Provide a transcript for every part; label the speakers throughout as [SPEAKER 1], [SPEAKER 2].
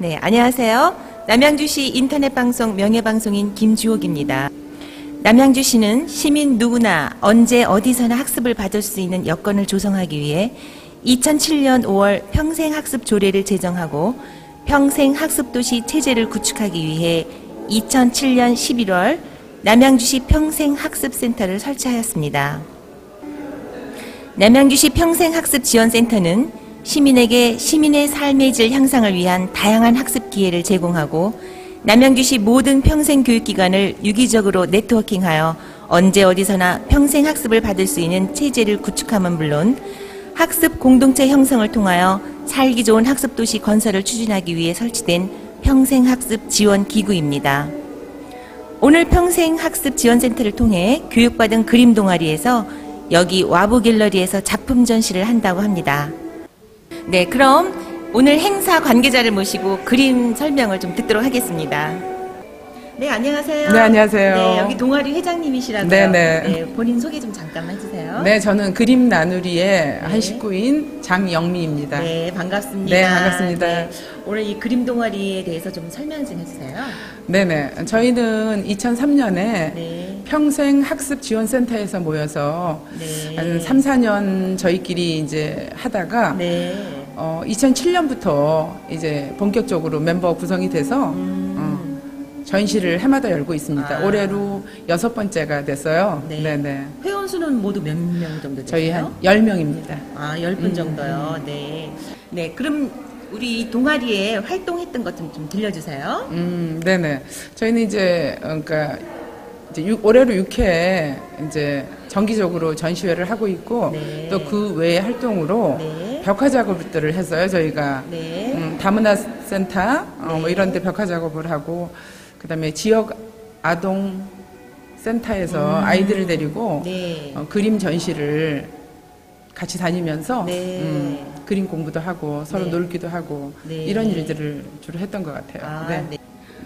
[SPEAKER 1] 네, 안녕하세요. 남양주시 인터넷 방송 명예방송인 김주옥입니다. 남양주시는 시민 누구나 언제 어디서나 학습을 받을 수 있는 여건을 조성하기 위해 2007년 5월 평생학습 조례를 제정하고 평생학습도시 체제를 구축하기 위해 2007년 11월 남양주시 평생학습센터를 설치하였습니다. 남양주시 평생학습지원센터는 시민에게 시민의 삶의 질 향상을 위한 다양한 학습 기회를 제공하고 남양주시 모든 평생 교육기관을 유기적으로 네트워킹하여 언제 어디서나 평생 학습을 받을 수 있는 체제를 구축함은 물론 학습 공동체 형성을 통하여 살기 좋은 학습도시 건설을 추진하기 위해 설치된 평생학습 지원 기구입니다. 오늘 평생학습 지원센터를 통해 교육받은 그림 동아리에서 여기 와부 갤러리에서 작품 전시를 한다고 합니다. 네, 그럼 오늘 행사 관계자를 모시고 그림 설명을 좀 듣도록 하겠습니다. 네, 안녕하세요.
[SPEAKER 2] 네, 안녕하세요.
[SPEAKER 1] 네, 여기 동아리 회장님이시라고요.
[SPEAKER 2] 네, 네.
[SPEAKER 1] 본인 소개 좀 잠깐만 해주세요.
[SPEAKER 2] 네, 저는 그림 나누리의 한 식구인 장영미입니다.
[SPEAKER 1] 네, 반갑습니다.
[SPEAKER 2] 네, 반갑습니다.
[SPEAKER 1] 네, 오늘 이 그림 동아리에 대해서 좀 설명 좀 해주세요.
[SPEAKER 2] 네 네. 저희는 2003년에
[SPEAKER 1] 네.
[SPEAKER 2] 평생 학습 지원센터에서 모여서
[SPEAKER 1] 네.
[SPEAKER 2] 한 3, 4년 저희끼리 이제 하다가
[SPEAKER 1] 네.
[SPEAKER 2] 어, 2007년부터 이제 본격적으로 멤버 구성이 돼서
[SPEAKER 1] 음.
[SPEAKER 2] 어, 전시를 해마다 열고 있습니다.
[SPEAKER 1] 아.
[SPEAKER 2] 올해로 여섯 번째가 됐어요.
[SPEAKER 1] 네.
[SPEAKER 2] 네네.
[SPEAKER 1] 회원 수는 모두 몇 명 정도 되세요?
[SPEAKER 2] 저희 한 10명입니다.
[SPEAKER 1] 아, 10분
[SPEAKER 2] 음,
[SPEAKER 1] 정도요. 네. 네, 그럼 우리 이 동아리에 활동했던 것 좀 좀 들려주세요.
[SPEAKER 2] 음, 네네. 저희는 이제, 어, 그러니까, 이제 육- 올해로 6회 이제 정기적으로 전시회를 하고 있고,
[SPEAKER 1] 네.
[SPEAKER 2] 또 그 외의 활동으로
[SPEAKER 1] 네.
[SPEAKER 2] 벽화 작업들을 했어요, 저희가.
[SPEAKER 1] 네.
[SPEAKER 2] 음, 다문화 센터, 어, 뭐
[SPEAKER 1] 네.
[SPEAKER 2] 이런 데 벽화 작업을 하고, 그 다음에 지역 아동 센터에서 아이들을 데리고,
[SPEAKER 1] 음. 네.
[SPEAKER 2] 어, 그림 전시를 같이 다니면서,
[SPEAKER 1] 네.
[SPEAKER 2] 음, 그림 공부도 하고, 서로
[SPEAKER 1] 네.
[SPEAKER 2] 놀기도 하고,
[SPEAKER 1] 네.
[SPEAKER 2] 이런 일들을 주로 했던 것 같아요.
[SPEAKER 1] 아,
[SPEAKER 2] 네.
[SPEAKER 1] 네.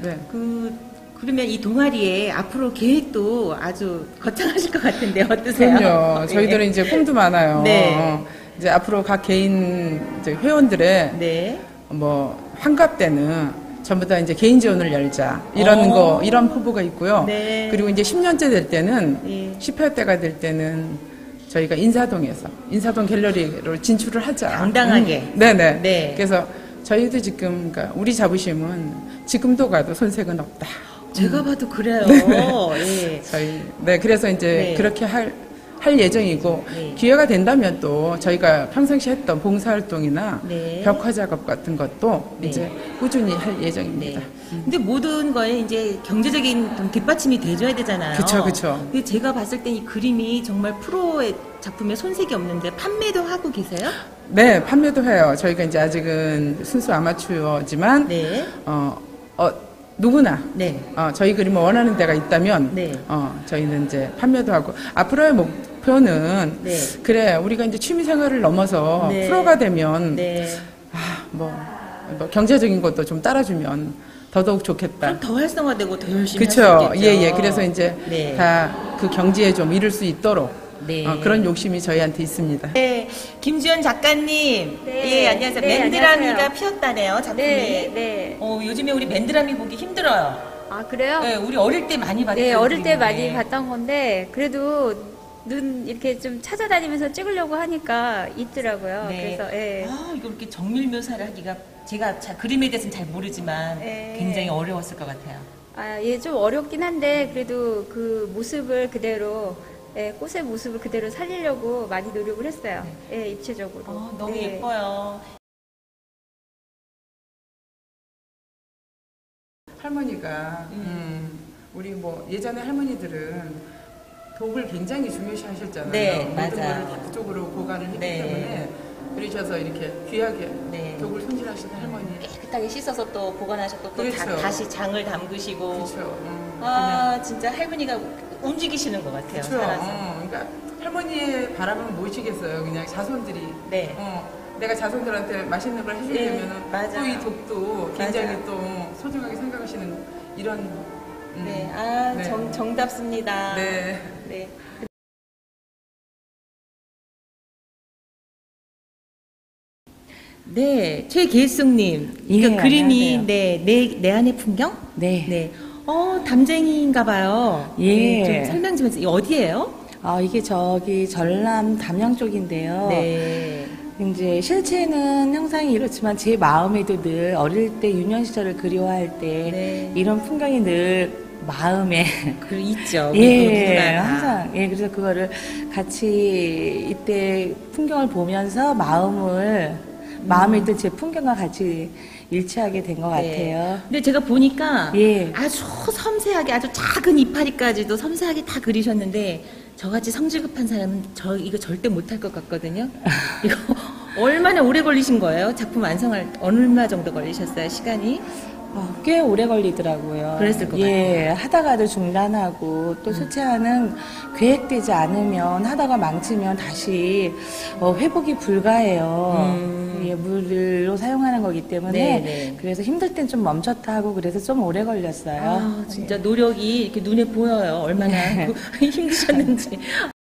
[SPEAKER 2] 네.
[SPEAKER 1] 그, 그러면 이 동아리에 앞으로 계획도 아주 거창하실 것 같은데 어떠세요?
[SPEAKER 2] 그럼요. 저희들은 이제 꿈도 많아요.
[SPEAKER 1] 네.
[SPEAKER 2] 어, 이제 앞으로 각 개인 회원들의
[SPEAKER 1] 네.
[SPEAKER 2] 뭐 환갑 때는 전부 다 이제 개인 지원을 열자 이런
[SPEAKER 1] 어.
[SPEAKER 2] 거 이런 포부가 있고요.
[SPEAKER 1] 네.
[SPEAKER 2] 그리고 이제 10년째 될 때는
[SPEAKER 1] 예.
[SPEAKER 2] 10회 때가 될 때는 저희가 인사동에서 인사동 갤러리로 진출을 하자.
[SPEAKER 1] 당당하게.
[SPEAKER 2] 음, 네네.
[SPEAKER 1] 네.
[SPEAKER 2] 그래서 저희도 지금 그러니까 우리 자부심은 지금도 가도 손색은 없다.
[SPEAKER 1] 제가 봐도 그래요. 예.
[SPEAKER 2] 저희 네 그래서 이제
[SPEAKER 1] 네.
[SPEAKER 2] 그렇게 할, 할 예정이고
[SPEAKER 1] 네.
[SPEAKER 2] 기회가 된다면 또 저희가 평상시 했던 봉사활동이나
[SPEAKER 1] 네.
[SPEAKER 2] 벽화 작업 같은 것도
[SPEAKER 1] 네.
[SPEAKER 2] 이제 꾸준히 할
[SPEAKER 1] 네.
[SPEAKER 2] 예정입니다.
[SPEAKER 1] 근데 모든 거에 이제 경제적인 좀 뒷받침이 돼줘야 되잖아요.
[SPEAKER 2] 그쵸, 그쵸.
[SPEAKER 1] 근데 제가 봤을 때 이 그림이 정말 프로의 작품에 손색이 없는데 판매도 하고 계세요?
[SPEAKER 2] 네 판매도 해요. 저희가 이제 아직은 순수 아마추어지만
[SPEAKER 1] 네.
[SPEAKER 2] 어, 어, 누구나
[SPEAKER 1] 네.
[SPEAKER 2] 어, 저희 그림을 원하는 데가 있다면
[SPEAKER 1] 네.
[SPEAKER 2] 어, 저희는 이제 판매도 하고 앞으로의 목 표는
[SPEAKER 1] 네.
[SPEAKER 2] 그래 우리가 이제 취미 생활을 넘어서
[SPEAKER 1] 네.
[SPEAKER 2] 프로가 되면
[SPEAKER 1] 네.
[SPEAKER 2] 아, 뭐, 뭐 경제적인 것도 좀 따라주면 더더욱 좋겠다.
[SPEAKER 1] 그럼 더 활성화되고 더 열심히
[SPEAKER 2] 그렇죠.
[SPEAKER 1] 할수 있겠죠.
[SPEAKER 2] 예, 예. 그래서 이제
[SPEAKER 1] 네.
[SPEAKER 2] 다그 경지에 좀 이룰 수 있도록
[SPEAKER 1] 네.
[SPEAKER 2] 어, 그런 욕심이 저희한테 있습니다.
[SPEAKER 1] 네, 김주연 작가님.
[SPEAKER 3] 네.
[SPEAKER 1] 예, 안녕하세요.
[SPEAKER 3] 네,
[SPEAKER 1] 맨드라미가
[SPEAKER 3] 안녕하세요.
[SPEAKER 1] 피었다네요, 작품이.
[SPEAKER 3] 네, 네.
[SPEAKER 1] 어, 요즘에 우리 맨드라미 보기 힘들어요.
[SPEAKER 3] 아, 그래요?
[SPEAKER 1] 네, 우리 어릴 때 많이 봤던
[SPEAKER 3] 네, 어릴 때. 많이 봤던 건데, 그래도 눈 이렇게 좀 찾아다니면서 찍으려고 하니까 있더라고요.
[SPEAKER 1] 네.
[SPEAKER 3] 그래서, 예.
[SPEAKER 1] 아, 이거 이렇게 정밀 묘사를 하기가 제가 자, 그림에 대해서는 잘 모르지만
[SPEAKER 3] 네.
[SPEAKER 1] 굉장히 어려웠을 것 같아요.
[SPEAKER 3] 아, 예, 좀 어렵긴 한데, 그래도 그 모습을 그대로, 예, 꽃의 모습을 그대로 살리려고 많이 노력을 했어요. 예, 입체적으로.
[SPEAKER 1] 어, 너무
[SPEAKER 3] 네.
[SPEAKER 1] 예뻐요.
[SPEAKER 2] 할머니가 음, 우리 뭐 예전에 할머니들은 독을 굉장히 중요시 하셨잖아요.
[SPEAKER 1] 네,
[SPEAKER 2] 모든
[SPEAKER 1] 맞아요.
[SPEAKER 2] 거를 그쪽으로 보관을 했기
[SPEAKER 1] 네.
[SPEAKER 2] 때문에 그러셔서 이렇게 귀하게
[SPEAKER 1] 네.
[SPEAKER 2] 독을 손질하시는 할머니.
[SPEAKER 1] 깨끗하게 씻어서 또 보관하셨고 또
[SPEAKER 2] 그렇죠.
[SPEAKER 1] 다, 다시 장을 담그시고.
[SPEAKER 2] 그렇죠. 음,
[SPEAKER 1] 아, 진짜 할머니가 움직이시는 것 같아요.
[SPEAKER 2] 그렇죠.
[SPEAKER 1] 살아서.
[SPEAKER 2] 어, 그러니까 할머니의 바람은 무엇이겠어요. 그냥 자손들이.
[SPEAKER 1] 네.
[SPEAKER 2] 어, 내가 자손들한테 맛있는 걸
[SPEAKER 1] 네,
[SPEAKER 2] 해주려면
[SPEAKER 1] 맞아요.
[SPEAKER 2] 또이 독도 굉장히
[SPEAKER 1] 맞아요.
[SPEAKER 2] 또 소중하게 생각하시는 이런. 음,
[SPEAKER 1] 네, 아,
[SPEAKER 2] 네.
[SPEAKER 1] 정, 정답습니다.
[SPEAKER 2] 네.
[SPEAKER 1] 네. 네, 최계숙님.
[SPEAKER 4] 예,
[SPEAKER 1] 이거 그림이
[SPEAKER 4] 안녕하세요.
[SPEAKER 1] 네, 내, 내 안의 풍경?
[SPEAKER 4] 네.
[SPEAKER 1] 네. 어, 담쟁이인가 봐요.
[SPEAKER 4] 예.
[SPEAKER 1] 네, 좀 설명 좀 해주세요. 이거 어디예요?
[SPEAKER 4] 아, 이게 저기 전남 담양 쪽인데요.
[SPEAKER 1] 네.
[SPEAKER 4] 이제 실체는 형상이 이렇지만 제 마음에도 늘 어릴 때 유년 시절을 그리워할 때
[SPEAKER 1] 네.
[SPEAKER 4] 이런 풍경이 늘 마음에
[SPEAKER 1] 그 있죠.
[SPEAKER 4] 예. 항상 예 그래서 그거를 같이 이때 풍경을 보면서 마음을 마음에 든제 풍경과 같이 일치하게 된 것
[SPEAKER 1] 네.
[SPEAKER 4] 같아요.
[SPEAKER 1] 근데 제가 보니까
[SPEAKER 4] 예.
[SPEAKER 1] 아주 섬세하게 아주 작은 이파리까지도 섬세하게 다 그리셨는데 저같이 성질 급한 사람은 저 이거 절대 못할 것 같거든요. 이거 얼마나 오래 걸리신 거예요? 작품 완성할 얼마 정도 걸리셨어요? 시간이?
[SPEAKER 4] 어, 꽤 오래 걸리더라고요.
[SPEAKER 1] 그랬을 것
[SPEAKER 4] 예, 하다가도 중단하고 또 수채화는 계획되지 않으면 하다가 망치면 다시 어, 회복이 불가해요.
[SPEAKER 1] 음.
[SPEAKER 4] 예, 물로 사용하는 거기 때문에
[SPEAKER 1] 네, 네.
[SPEAKER 4] 그래서 힘들 땐 좀 멈췄다 하고 그래서 좀 오래 걸렸어요.
[SPEAKER 1] 아, 진짜 노력이 이렇게 눈에 보여요. 얼마나 그 힘드셨는지.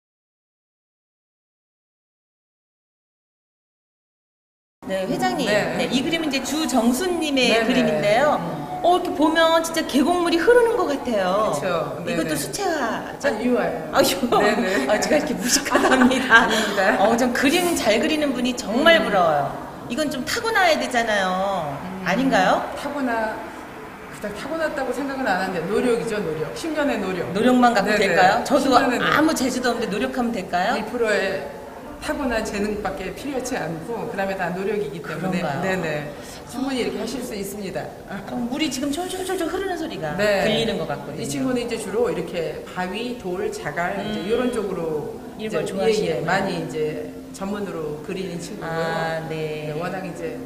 [SPEAKER 1] 네, 회장님.
[SPEAKER 2] 네.
[SPEAKER 1] 네, 이 그림은 이제 주정수님의
[SPEAKER 2] 네, 네.
[SPEAKER 1] 그림인데요. 어, 이렇게 보면 진짜 계곡물이 흐르는 것 같아요.
[SPEAKER 2] 그쵸. 네,
[SPEAKER 1] 이것도
[SPEAKER 2] 네.
[SPEAKER 1] 수채화죠?
[SPEAKER 2] 아, 유아예요.
[SPEAKER 1] 아, 요
[SPEAKER 2] 네네.
[SPEAKER 1] 아, 제가 이렇게 무식하답니다.
[SPEAKER 2] 아닙니다.
[SPEAKER 1] 어, 좀 그림 잘 그리는 분이 정말 부러워요. 이건 좀 타고나야 되잖아요.
[SPEAKER 2] 음.
[SPEAKER 1] 아닌가요?
[SPEAKER 2] 타고나 그닥 타고났다고 생각은 안 하는데 노력이죠 노력 10년의 노력
[SPEAKER 1] 노력만 갖고
[SPEAKER 2] 네네.
[SPEAKER 1] 될까요? 저도
[SPEAKER 2] 10년의 노력.
[SPEAKER 1] 아무 재주도 없는데 노력하면 될까요?
[SPEAKER 2] 1%의 타고난 재능밖에 필요치 않고 그다음에 다 노력이기 때문에
[SPEAKER 1] 그런가요?
[SPEAKER 2] 네네 충분히 이렇게 하실 수 있습니다.
[SPEAKER 1] 어, 물이 지금 쫄쫄쫄쫄 흐르는 소리가
[SPEAKER 2] 네.
[SPEAKER 1] 들리는 것 같거든요.
[SPEAKER 2] 이 친구는 이제 주로 이렇게 바위, 돌, 자갈 이제 이런 쪽으로
[SPEAKER 1] 음. 이런
[SPEAKER 2] 이제
[SPEAKER 1] 걸 좋아하시는구나.
[SPEAKER 2] 예, 예, 많이 이제 전문으로 그리는 친구고요.
[SPEAKER 1] 아, 네.
[SPEAKER 2] 네, 워낙 이제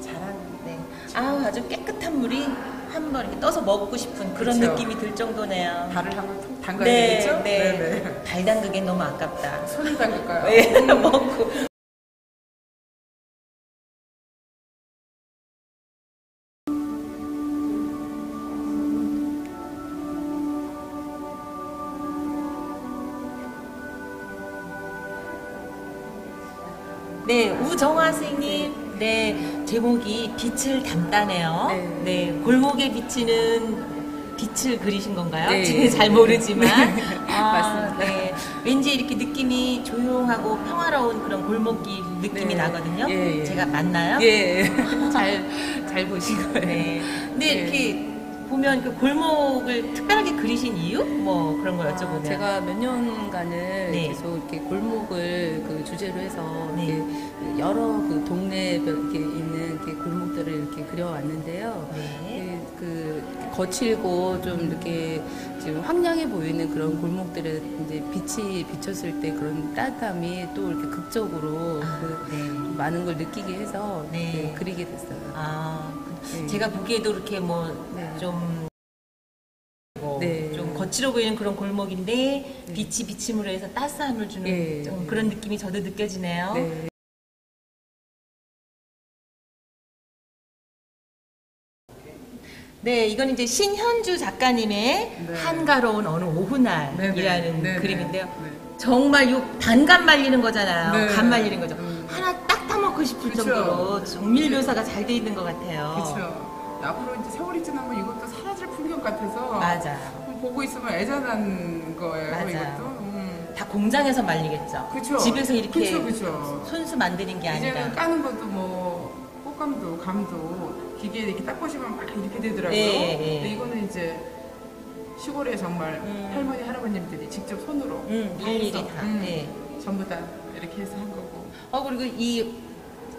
[SPEAKER 2] 잘한
[SPEAKER 1] 네. 아우 아주 깨끗한 물이 한번 이렇게 떠서 먹고 싶은 그런
[SPEAKER 2] 그쵸.
[SPEAKER 1] 느낌이 들 정도네요.
[SPEAKER 2] 발을 한번 통 담가야
[SPEAKER 1] 네,
[SPEAKER 2] 되겠죠?
[SPEAKER 1] 네.
[SPEAKER 2] 네네.
[SPEAKER 1] 발 담그기엔 너무 아깝다.
[SPEAKER 2] 손을 담글까요?
[SPEAKER 1] 네, 먹고. 네, 우정화 선생님. 네, 제목이 빛을 담다네요.
[SPEAKER 5] 네.
[SPEAKER 1] 네, 골목에 비치는 빛을 그리신 건가요?
[SPEAKER 5] 네.
[SPEAKER 1] 지금 잘 모르지만. 아,
[SPEAKER 5] 맞습니다.
[SPEAKER 1] 네. 왠지 이렇게 느낌이 조용하고 평화로운 그런 골목길 느낌이
[SPEAKER 5] 네.
[SPEAKER 1] 나거든요.
[SPEAKER 5] 예, 예.
[SPEAKER 1] 제가 맞나요?
[SPEAKER 5] 예, 잘, 잘 보신 거예요.
[SPEAKER 1] 네. 근데
[SPEAKER 5] 네.
[SPEAKER 1] 이렇게 보면 그 골목을 특별하게 그리신 이유? 뭐 그런 걸 여쭤보면.
[SPEAKER 5] 아, 제가 몇 년간을
[SPEAKER 1] 네.
[SPEAKER 5] 계속 이렇게 골목을 그 주제로 해서
[SPEAKER 1] 네.
[SPEAKER 5] 이렇게 여러 그 동네에 이렇게 있는 이렇게 골목들을 이렇게 그려왔는데요.
[SPEAKER 1] 네.
[SPEAKER 5] 그, 그 거칠고 좀 이렇게 지금 황량해 보이는 그런 골목들에 이제 빛이 비쳤을 때 그런 따뜻함이 또 이렇게 극적으로
[SPEAKER 1] 아,
[SPEAKER 5] 그
[SPEAKER 1] 네.
[SPEAKER 5] 많은 걸 느끼게 해서
[SPEAKER 1] 네.
[SPEAKER 5] 네, 그리게 됐어요.
[SPEAKER 1] 아,
[SPEAKER 5] 네.
[SPEAKER 1] 제가 보기에도 이렇게 뭐
[SPEAKER 5] 네.
[SPEAKER 1] 좀, 뭐
[SPEAKER 5] 네.
[SPEAKER 1] 좀 거칠어 보이는 그런 골목인데 빛이 비침으로 해서 따스함을 주는
[SPEAKER 5] 네.
[SPEAKER 1] 좀 그런 느낌이 저도 느껴지네요.
[SPEAKER 5] 네.
[SPEAKER 1] 네, 이건 이제 신현주 작가님의
[SPEAKER 2] 네.
[SPEAKER 1] 한가로운 어느 오후날이라는
[SPEAKER 2] 네네. 네네.
[SPEAKER 1] 그림인데요.
[SPEAKER 2] 네.
[SPEAKER 1] 정말 요 단감 말리는 거잖아요.
[SPEAKER 2] 네.
[SPEAKER 1] 간 말리는 거죠.
[SPEAKER 2] 음.
[SPEAKER 1] 하나 딱 따먹고 싶을
[SPEAKER 2] 그쵸.
[SPEAKER 1] 정도로 정밀 묘사가 잘 돼 있는 것 같아요.
[SPEAKER 2] 그렇죠. 앞으로 이제 세월이 지나면 이것도 사라질 풍경 같아서
[SPEAKER 1] 맞아.
[SPEAKER 2] 보고 있으면 애잔한 거예요.
[SPEAKER 1] 맞아요.
[SPEAKER 2] 이것도. 음.
[SPEAKER 1] 다 공장에서 말리겠죠.
[SPEAKER 2] 그쵸.
[SPEAKER 1] 집에서 이렇게
[SPEAKER 2] 그쵸, 그쵸.
[SPEAKER 1] 손수 만드는 게 아니라.
[SPEAKER 2] 이제는 까는 것도 뭐 꽃감도 감도 기계에 이렇게 딱 보시면 막 이렇게 되더라고요.
[SPEAKER 1] 네, 네.
[SPEAKER 2] 근데 이거는 이제 시골에 정말
[SPEAKER 1] 음.
[SPEAKER 2] 할머니 할아버님들이 직접 손으로
[SPEAKER 1] 음, 일일이 다.
[SPEAKER 2] 음,
[SPEAKER 1] 네.
[SPEAKER 2] 전부 다 이렇게 해서 한 거고.
[SPEAKER 1] 어 그리고 이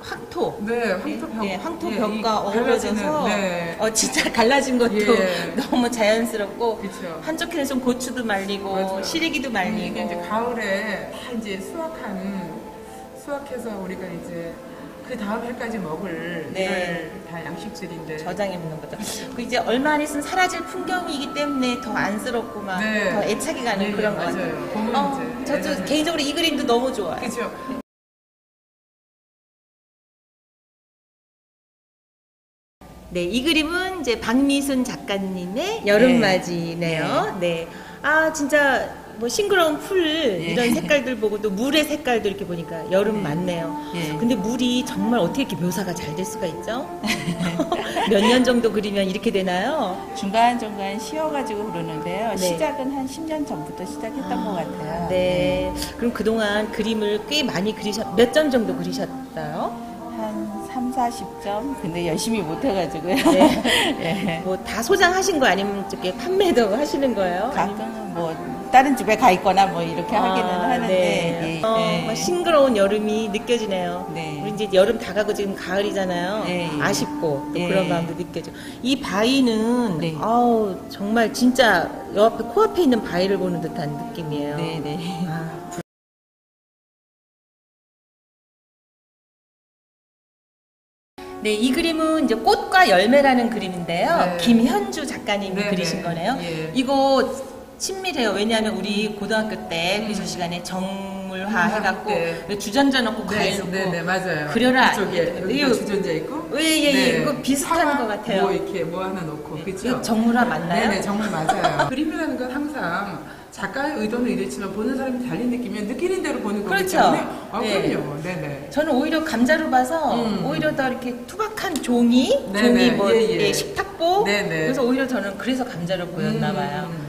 [SPEAKER 1] 황토.
[SPEAKER 2] 네, 황토 벽.
[SPEAKER 1] 네, 황토
[SPEAKER 2] 예, 이
[SPEAKER 1] 벽과 어우러져서
[SPEAKER 2] 갈라지는, 네.
[SPEAKER 1] 어 진짜 갈라진 것도
[SPEAKER 2] 예.
[SPEAKER 1] 너무 자연스럽고
[SPEAKER 2] 그쵸.
[SPEAKER 1] 한쪽에는 좀 고추도 말리고
[SPEAKER 2] 맞아요.
[SPEAKER 1] 시래기도 말리고
[SPEAKER 2] 이게 이제 가을에 다 이제 수확한 수확해서 우리가 이제 그 다음 해까지 먹을
[SPEAKER 1] 네.
[SPEAKER 2] 다 양식들인데
[SPEAKER 1] 저장해 놓는 거죠. 그 이제 얼마 안 있으면 사라질 풍경이기 때문에 더 안쓰럽고 막더
[SPEAKER 2] 네.
[SPEAKER 1] 애착이 가는
[SPEAKER 2] 네,
[SPEAKER 1] 그런
[SPEAKER 2] 네,
[SPEAKER 1] 거 같아요.
[SPEAKER 2] 맞아요.
[SPEAKER 1] 어, 저도
[SPEAKER 2] 네.
[SPEAKER 1] 개인적으로 이 그림도 너무 좋아요.
[SPEAKER 2] 그죠.
[SPEAKER 1] 네, 이 그림은 이제 박미순 작가님의 여름맞이네요. 네. 아, 진짜 뭐 싱그러운 풀
[SPEAKER 4] 예.
[SPEAKER 1] 이런 색깔들 보고 또 물의 색깔도 이렇게 보니까 여름 맞네요.
[SPEAKER 4] 예.
[SPEAKER 1] 근데 물이 정말 어떻게 이렇게 묘사가 잘 될 수가 있죠? 몇 년 정도 그리면 이렇게 되나요?
[SPEAKER 4] 중간중간 쉬어가지고 그러는데요.
[SPEAKER 1] 네.
[SPEAKER 4] 시작은 한 10년 전부터 시작했던 것 같아요.
[SPEAKER 1] 네. 그럼 그동안 그림을 꽤 많이 그리셨, 몇 점 정도 그리셨어요?
[SPEAKER 4] 한 3, 40점? 근데 열심히 못해가지고요.
[SPEAKER 1] 네.
[SPEAKER 4] 예.
[SPEAKER 1] 뭐다 소장하신 거 아니면 이렇게 판매도 하시는 거예요?
[SPEAKER 4] 가끔은 뭐 다른 집에 가 있거나 뭐 이렇게 하기는
[SPEAKER 1] 아,
[SPEAKER 4] 하는데
[SPEAKER 1] 네.
[SPEAKER 4] 예,
[SPEAKER 1] 어,
[SPEAKER 4] 예.
[SPEAKER 1] 막 싱그러운 여름이 느껴지네요.
[SPEAKER 4] 네.
[SPEAKER 1] 우리 이제 여름 다 가고 지금 가을이잖아요.
[SPEAKER 4] 예, 예.
[SPEAKER 1] 아쉽고 또
[SPEAKER 4] 예.
[SPEAKER 1] 그런 마음도 느껴져. 이 바위는
[SPEAKER 4] 네.
[SPEAKER 1] 아우 정말 진짜 옆에 코앞에 있는 바위를 보는 듯한 느낌이에요.
[SPEAKER 4] 네, 네.
[SPEAKER 1] 아, 네, 이 그림은 이제 꽃과 열매라는 그림인데요.
[SPEAKER 2] 네.
[SPEAKER 1] 김현주 작가님이
[SPEAKER 2] 네,
[SPEAKER 1] 그리신
[SPEAKER 2] 네.
[SPEAKER 1] 거네요.
[SPEAKER 2] 예.
[SPEAKER 1] 이거 친밀해요. 왜냐하면 우리 고등학교 때 미술 시간에 정물화 해갖고
[SPEAKER 2] 네.
[SPEAKER 1] 주전자 넣고
[SPEAKER 2] 네,
[SPEAKER 1] 과일 넣고
[SPEAKER 2] 네, 네, 맞아요.
[SPEAKER 1] 그려라.
[SPEAKER 2] 이쪽에 여기
[SPEAKER 1] 이거-
[SPEAKER 2] 주전자 있고.
[SPEAKER 1] 예, 예, 예.
[SPEAKER 2] 네.
[SPEAKER 1] 이거 비슷한 것 같아요.
[SPEAKER 2] 뭐 이렇게 뭐 하나 그렇죠.
[SPEAKER 1] 이거 정물화 맞나요?
[SPEAKER 2] 네네 정말 맞아요. 그림이라는 건 항상 작가의 의도는 이렇지만 보는 사람이 달리 느끼면 느끼는 대로 보는 거기
[SPEAKER 1] 그렇죠.
[SPEAKER 2] 때문에 아
[SPEAKER 1] 네.
[SPEAKER 2] 그럼요. 네네.
[SPEAKER 1] 저는 오히려 감자로 봐서
[SPEAKER 2] 음.
[SPEAKER 1] 오히려 더 이렇게 투박한 종이,
[SPEAKER 2] 네네,
[SPEAKER 1] 종이 뭐
[SPEAKER 2] 예, 예.
[SPEAKER 1] 예, 식탁보.
[SPEAKER 2] 네네.
[SPEAKER 1] 그래서 오히려 저는 그래서 감자로 보였나 봐요.
[SPEAKER 2] 음.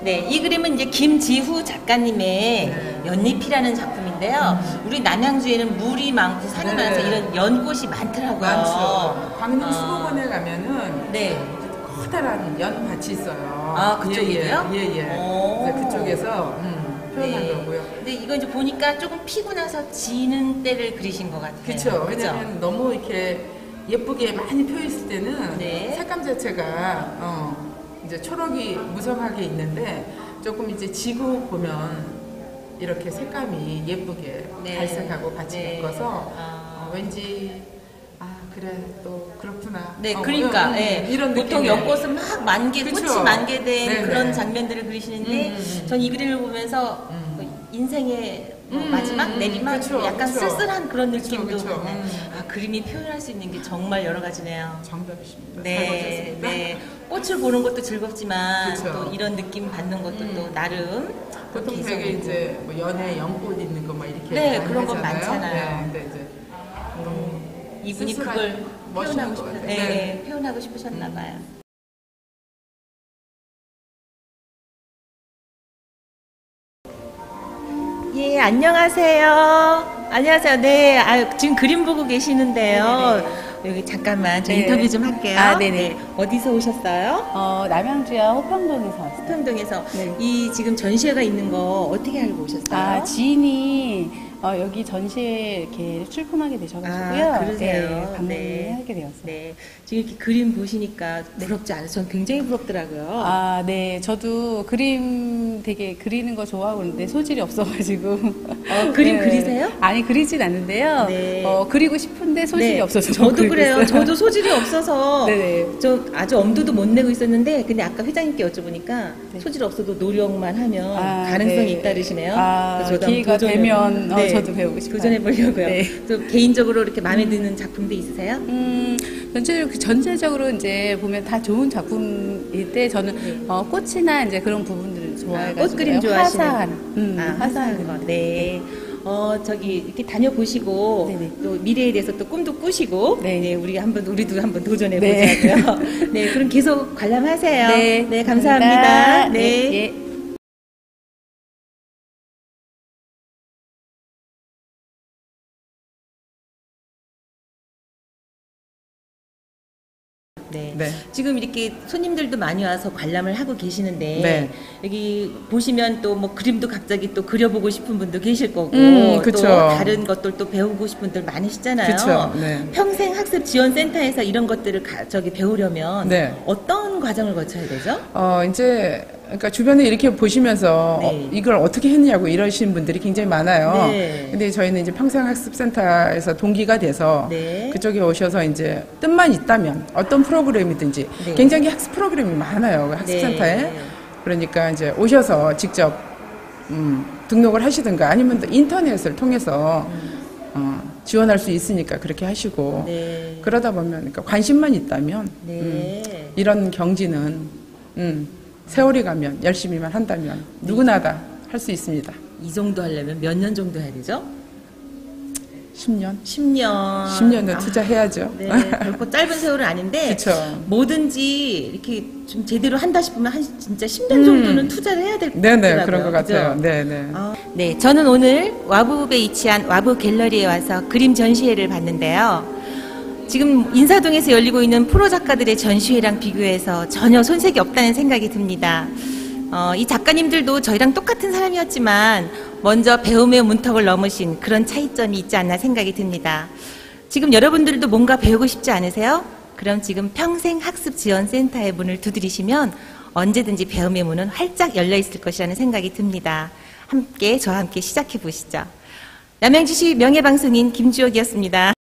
[SPEAKER 1] 네, 이 그림은 이제 김지후 작가님의
[SPEAKER 2] 네.
[SPEAKER 1] 연잎이라는 작품인데요. 우리 남양주에는 물이 많고 산이
[SPEAKER 2] 네.
[SPEAKER 1] 많아서 이런 연꽃이 많더라고요.
[SPEAKER 2] 많죠. 광릉
[SPEAKER 1] 아.
[SPEAKER 2] 수목원에 가면은
[SPEAKER 1] 네.
[SPEAKER 2] 커다란 연밭이 있어요.
[SPEAKER 1] 아, 그쪽이에요?
[SPEAKER 2] 예, 예. 예.
[SPEAKER 1] 오.
[SPEAKER 2] 그래서 그쪽에서 음, 표현한
[SPEAKER 1] 네.
[SPEAKER 2] 거고요.
[SPEAKER 1] 근데 이거 이제 보니까 조금 피고 나서 지는 때를 그리신 것 같아요.
[SPEAKER 2] 그렇죠. 왜냐면 너무 이렇게 예쁘게 많이 펴 있을 때는
[SPEAKER 1] 네.
[SPEAKER 2] 색감 자체가 어, 이제 초록이 무성하게 있는데 조금 이제 지고 보면 이렇게 색감이 예쁘게
[SPEAKER 1] 네.
[SPEAKER 2] 갈색하고 같이
[SPEAKER 1] 네.
[SPEAKER 2] 바꿔서
[SPEAKER 1] 아.
[SPEAKER 2] 어, 왠지 아 그래 또 그렇구나.
[SPEAKER 1] 네,
[SPEAKER 2] 어,
[SPEAKER 1] 그러니까 예.
[SPEAKER 2] 이런
[SPEAKER 1] 보통
[SPEAKER 2] 느낌의
[SPEAKER 1] 연꽃은 막 만개,
[SPEAKER 2] 그쵸.
[SPEAKER 1] 꽃이 만개된
[SPEAKER 2] 네네.
[SPEAKER 1] 그런 장면들을 그리시는데
[SPEAKER 2] 음, 음, 음.
[SPEAKER 1] 전이 그림을 보면서
[SPEAKER 2] 음.
[SPEAKER 1] 뭐 인생의 뭐
[SPEAKER 2] 음,
[SPEAKER 1] 마지막
[SPEAKER 2] 음,
[SPEAKER 1] 내리막
[SPEAKER 2] 그쵸,
[SPEAKER 1] 약간
[SPEAKER 2] 그쵸.
[SPEAKER 1] 쓸쓸한 그런
[SPEAKER 2] 그쵸,
[SPEAKER 1] 느낌도
[SPEAKER 2] 그쵸.
[SPEAKER 1] 네.
[SPEAKER 2] 음.
[SPEAKER 1] 아, 그림이 표현할 수 있는 게 정말 여러 가지네요.
[SPEAKER 2] 정답이십니다. 잘
[SPEAKER 1] 네. 네. 꽃을 보는 것도 즐겁지만
[SPEAKER 2] 그쵸.
[SPEAKER 1] 또 이런 느낌 받는 것도
[SPEAKER 2] 음.
[SPEAKER 1] 또 나름
[SPEAKER 2] 보통 되게
[SPEAKER 1] 있고.
[SPEAKER 2] 이제 뭐 연애 연꽃 있는 거 막 이렇게
[SPEAKER 1] 네, 그런 건. 많잖아요.
[SPEAKER 2] 네, 근데 이제 음,
[SPEAKER 1] 이분이 그걸 표현하고
[SPEAKER 2] 것
[SPEAKER 1] 싶. 네,
[SPEAKER 2] 네.
[SPEAKER 1] 표현하고 싶으셨나 봐요. 예, 안녕하세요. 안녕하세요. 네, 아, 지금 그림 보고 계시는데요. 여기 잠깐만 저
[SPEAKER 4] 네.
[SPEAKER 1] 인터뷰 좀 할게요.
[SPEAKER 4] 아, 네네.
[SPEAKER 1] 어디서 오셨어요?
[SPEAKER 4] 어, 남양주야 호평동에서 왔어요.
[SPEAKER 1] 호평동에서
[SPEAKER 4] 네.
[SPEAKER 1] 이 지금 전시회가 있는 거 어떻게 알고 오셨어요?
[SPEAKER 4] 아, 지인이 어, 여기 전시에 이렇게 출품하게 되셔가지고요.
[SPEAKER 1] 아, 그러세요?
[SPEAKER 4] 네, 방문을
[SPEAKER 1] 네.
[SPEAKER 4] 하게 되었어요.
[SPEAKER 1] 네, 지금 이렇게 그림 보시니까 부럽지 않아요? 전 굉장히 부럽더라고요.
[SPEAKER 4] 아, 네. 저도 그림 되게 그리는 거 좋아하고 그러는데 소질이 없어가지고.
[SPEAKER 1] 어, 그림 그리세요?
[SPEAKER 4] 아니, 그리진 않는데요.
[SPEAKER 1] 네.
[SPEAKER 4] 어, 그리고 싶은데 소질이
[SPEAKER 1] 네,
[SPEAKER 4] 없어서. 못
[SPEAKER 1] 저도 그래요. 저도 소질이 없어서
[SPEAKER 4] 네네.
[SPEAKER 1] 저 아주 엄두도 못 내고 있었는데 근데 아까 회장님께 여쭤보니까
[SPEAKER 4] 네.
[SPEAKER 1] 소질 없어도 노력만 하면
[SPEAKER 4] 아,
[SPEAKER 1] 가능성이
[SPEAKER 4] 네.
[SPEAKER 1] 있다 그러시네요.
[SPEAKER 4] 아, 기회가
[SPEAKER 1] 도전을-
[SPEAKER 4] 되면, 어, 저도 배우고 싶어요.
[SPEAKER 1] 도전해 보려고요.
[SPEAKER 4] 네.
[SPEAKER 1] 또 개인적으로 이렇게 마음에 드는 작품도 있으세요?
[SPEAKER 4] 음, 전체적으로, 그 전체적으로 이제 보면 다 좋은 작품일 때 저는
[SPEAKER 1] 네.
[SPEAKER 4] 어, 꽃이나 이제 그런 부분들을 좋아해가지고.
[SPEAKER 1] 꽃 그림 좋아하시는
[SPEAKER 4] 화사한. 음,
[SPEAKER 1] 아, 화사한 거. 네. 어, 저기, 이렇게 다녀보시고,
[SPEAKER 4] 네네.
[SPEAKER 1] 또 미래에 대해서 또 꿈도 꾸시고, 네,
[SPEAKER 4] 네.
[SPEAKER 1] 우리 한번, 우리도 한번 도전해
[SPEAKER 4] 네.
[SPEAKER 1] 보자고요. 네. 그럼 계속 관람하세요.
[SPEAKER 4] 네,
[SPEAKER 1] 감사합니다. 네.
[SPEAKER 4] 네.
[SPEAKER 1] 네.
[SPEAKER 2] 네.
[SPEAKER 1] 지금 이렇게 손님들도 많이 와서 관람을 하고 계시는데
[SPEAKER 2] 네.
[SPEAKER 1] 여기 보시면 또 뭐 그림도 갑자기 또 그려보고 싶은 분도 계실 거고
[SPEAKER 2] 음,
[SPEAKER 1] 또
[SPEAKER 2] 그쵸.
[SPEAKER 1] 다른 것들 또 배우고 싶은 분들 많으시잖아요.
[SPEAKER 2] 그쵸, 네.
[SPEAKER 1] 평생 학습 지원 센터에서 이런 것들을 가, 저기 배우려면
[SPEAKER 2] 네.
[SPEAKER 1] 어떤 과정을 거쳐야 되죠?
[SPEAKER 2] 어, 이제, 그러니까 주변에 이렇게 보시면서
[SPEAKER 1] 네.
[SPEAKER 2] 어, 이걸 어떻게 했냐고 이러시는 분들이 굉장히 많아요.
[SPEAKER 1] 네.
[SPEAKER 2] 근데 저희는 이제 평생학습센터에서 동기가 돼서
[SPEAKER 1] 네.
[SPEAKER 2] 그쪽에 오셔서 이제 뜻만 있다면 어떤 프로그램이든지
[SPEAKER 1] 네.
[SPEAKER 2] 굉장히 학습 프로그램이 많아요. 그 학습센터에.
[SPEAKER 1] 네.
[SPEAKER 2] 그러니까 이제 오셔서 직접 음, 등록을 하시든가 아니면 또 인터넷을 통해서
[SPEAKER 1] 음.
[SPEAKER 2] 어, 지원할 수 있으니까 그렇게 하시고
[SPEAKER 1] 네.
[SPEAKER 2] 그러다 보면 그러니까 관심만 있다면
[SPEAKER 1] 네.
[SPEAKER 2] 음, 이런 경지는 음, 세월이 가면 열심히만 한다면 누구나 다 할 수 있습니다.
[SPEAKER 1] 이 정도 하려면 몇 년 정도 해야 되죠?
[SPEAKER 2] 10년,
[SPEAKER 1] 10년.
[SPEAKER 2] 10년은 투자해야죠.
[SPEAKER 1] 네, 결코 짧은 세월은 아닌데
[SPEAKER 2] 그쵸.
[SPEAKER 1] 뭐든지 이렇게 좀 제대로 한다 싶으면 한 진짜 10년 정도는 투자를 해야 될 것 같아요.
[SPEAKER 2] 음. 네네 그런 것 같아요. 네네.
[SPEAKER 1] 네, 저는 오늘 와부읍에 위치한 와부 갤러리에 와서 그림 전시회를 봤는데요. 지금 인사동에서 열리고 있는 프로 작가들의 전시회랑 비교해서 전혀 손색이 없다는 생각이 듭니다. 어, 이 작가님들도 저희랑 똑같은 사람이었지만 먼저 배움의 문턱을 넘으신 그런 차이점이 있지 않나 생각이 듭니다. 지금 여러분들도 뭔가 배우고 싶지 않으세요? 그럼 지금 평생학습지원센터의 문을 두드리시면 언제든지 배움의 문은 활짝 열려 있을 것이라는 생각이 듭니다. 함께 저와 함께 시작해 보시죠. 남양주시 명예방송인 김주옥이었습니다.